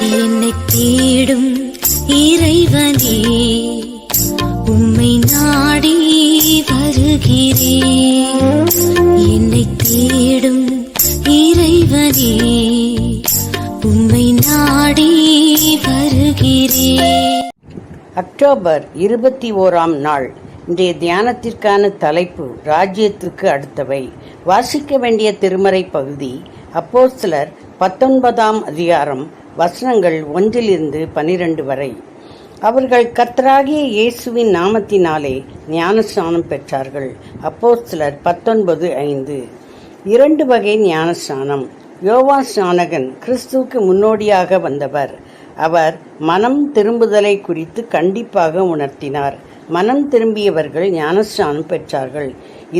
என்னை தேடும் இறைவனே உம்மை நாடி வருகிறேன் என்னை தேடும் இறைவனே உம்மை நாடி வருகிறேன் அக்டோபர் இருபத்தி ஓராம் நாள். இன்றைய தியானத்திற்கான தலைப்பு ராஜ்யத்திற்கு அடுத்தவை. வாசிக்க வேண்டிய திருமறை பகுதி. அப்போஸ்தலர் பத்தொன்பதாம் அதிகாரம் வசனங்கள் ஒன்றிலிருந்து பனிரெண்டு வரை. அவர்கள் கத்தராகிய இயேசுவின் நாமத்தினாலே ஞானஸ்நானம் பெற்றார்கள். அப்போஸ்தலர் பத்தொன்பது ஐந்து. இரண்டு வகை ஞானஸ்நானம். யோவா ஸ்நானகன் கிறிஸ்துவுக்கு முன்னோடியாக வந்தவர். அவர் மனம் திரும்புதலை குறித்து கண்டிப்பாக உணர்த்தினார். மனம் திரும்பியவர்கள் ஞானஸ்நானம் பெற்றார்கள்.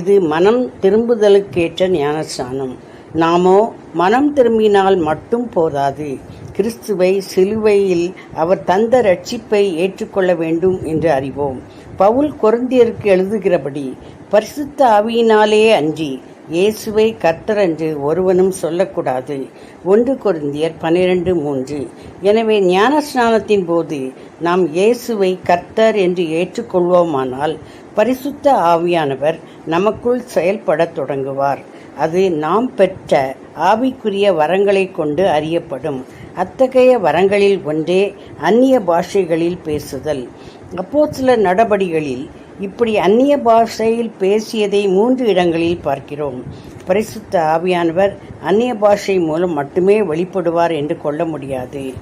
இது மனம் திரும்புதலுக்கேற்ற ஞானஸ்நானம். நாமோ மனம் திரும்பினால் மட்டும் போதாது. கிறிஸ்துவை சிலுவையில் அவர் தந்த ரட்சிப்பை ஏற்றுக்கொள்ள வேண்டும் என்று அறிவோம். பவுல் கொருந்தியருக்கு எழுதுகிறபடி பரிசுத்த ஆவியினாலே அன்றி இயேசுவை கர்த்தர் என்று ஒருவனும் சொல்லக்கூடாது. ஒன்று கொருந்தியர் பனிரெண்டு மூன்று. எனவே ஞானஸ்நானத்தின் போது நாம் இயேசுவை கர்த்தர் என்று ஏற்றுக்கொள்வோமானால் பரிசுத்த ஆவியானவர் நமக்குள் செயல்படத் தொடங்குவார். அது நாம் பெற்ற ஆவிக்குரிய வரங்களை கொண்டு அறியப்படும். அத்தகைய வரங்களில் ஒன்றே அந்நிய பாஷைகளில் பேசுதல். அப்போ சில நடபடிகளில் இப்படி அந்நிய பாஷையில் பேசியதை மூன்று இடங்களில் பார்க்கிறோம். பரிசுத்த ஆவியானவர் அந்நிய பாஷை மூலம் மட்டுமே வெளிப்படுவார் என்று கொள்ள முடியாது.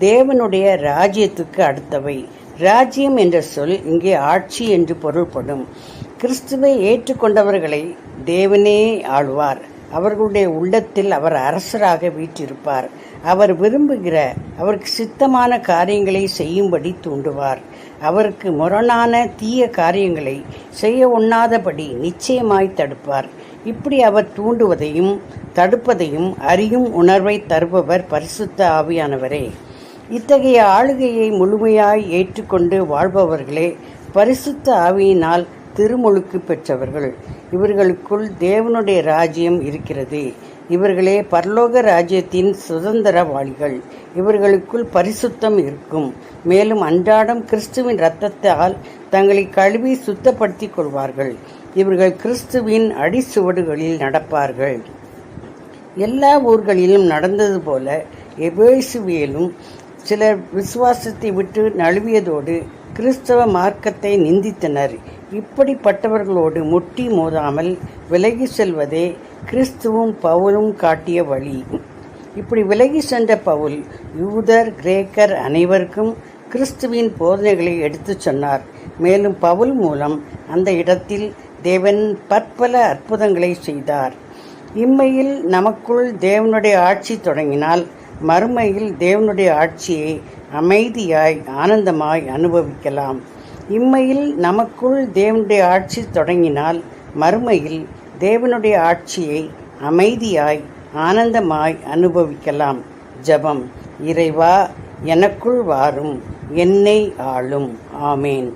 தேவனுடைய ராஜ்யத்துக்கு அடுத்தவை. ராஜ்யம் என்ற சொல் இங்கே ஆட்சி என்று பொருள்படும். கிறிஸ்துவை ஏற்றுக்கொண்டவர்களை தேவனே ஆழ்வார் அவர்களுடைய உள்ளத்தில் அவர் அரசராக வீற்றிருப்பார். அவர் விரும்புகிற அவருக்கு சித்தமான காரியங்களை செய்யும்படி தூண்டுவார். அவருக்கு முரணான தீய காரியங்களை செய்ய ஒண்ணாதபடி நிச்சயமாய் தடுப்பார். இப்படி அவர் தூண்டுவதையும் தடுப்பதையும் அறியும் உணர்வை தருபவர் பரிசுத்த ஆவியானவரே. இத்தகைய ஆளுகையை முழுமையாய் ஏற்றுக்கொண்டு வாழ்பவர்களே பரிசுத்த ஆவியினால் திருமுழுக்கு பெற்றவர்கள். இவர்களுக்குள் தேவனுடைய ராஜ்யம் இருக்கிறது. இவர்களே பரலோக ராஜ்யத்தின் சுதந்திரவாளிகள். இவர்களுக்குள் பரிசுத்தம் இருக்கும். மேலும் அன்றாடம் கிறிஸ்துவின் இரத்தத்தால் தங்களை கழுவி சுத்தப்படுத்திக் கொள்வார்கள். இவர்கள் கிறிஸ்துவின் அடிச்சுவடுகளில் நடப்பார்கள். எல்லா ஊர்களிலும் நடந்தது போல எபேசுவியலும் சிலர் விசுவாசத்தை விட்டு நழுவியதோடு கிறிஸ்தவ மார்க்கத்தை நிந்தித்தனர். இப்படிப்பட்டவர்களோடு முட்டி மோதாமல் விலகி செல்வதே கிறிஸ்துவும் பவுலும் காட்டிய வழி. இப்படி விலகி சென்ற பவுல் யூதர் கிரேக்கர் அனைவருக்கும் கிறிஸ்துவின் போதனைகளை எடுத்துச் சொன்னார். மேலும் பவுல் மூலம் அந்த இடத்தில் தேவன் பற்பல அற்புதங்களை செய்தார். இம்மையில் நமக்குள் தேவனுடைய ஆட்சி தொடங்கினால் மறுமையில் தேவனுடைய ஆட்சியை அமைதியாய் ஆனந்தமாய் அனுபவிக்கலாம். இம்மையில் நமக்குள் தேவனுடைய ஆட்சி தொடங்கினால் மறுமையில் தேவனுடைய ஆட்சியை அமைதியாய் ஆனந்தமாய் அனுபவிக்கலாம். ஜபம் இறைவா எனக்குள் வாரும் என்னை ஆளும். ஆமேன்.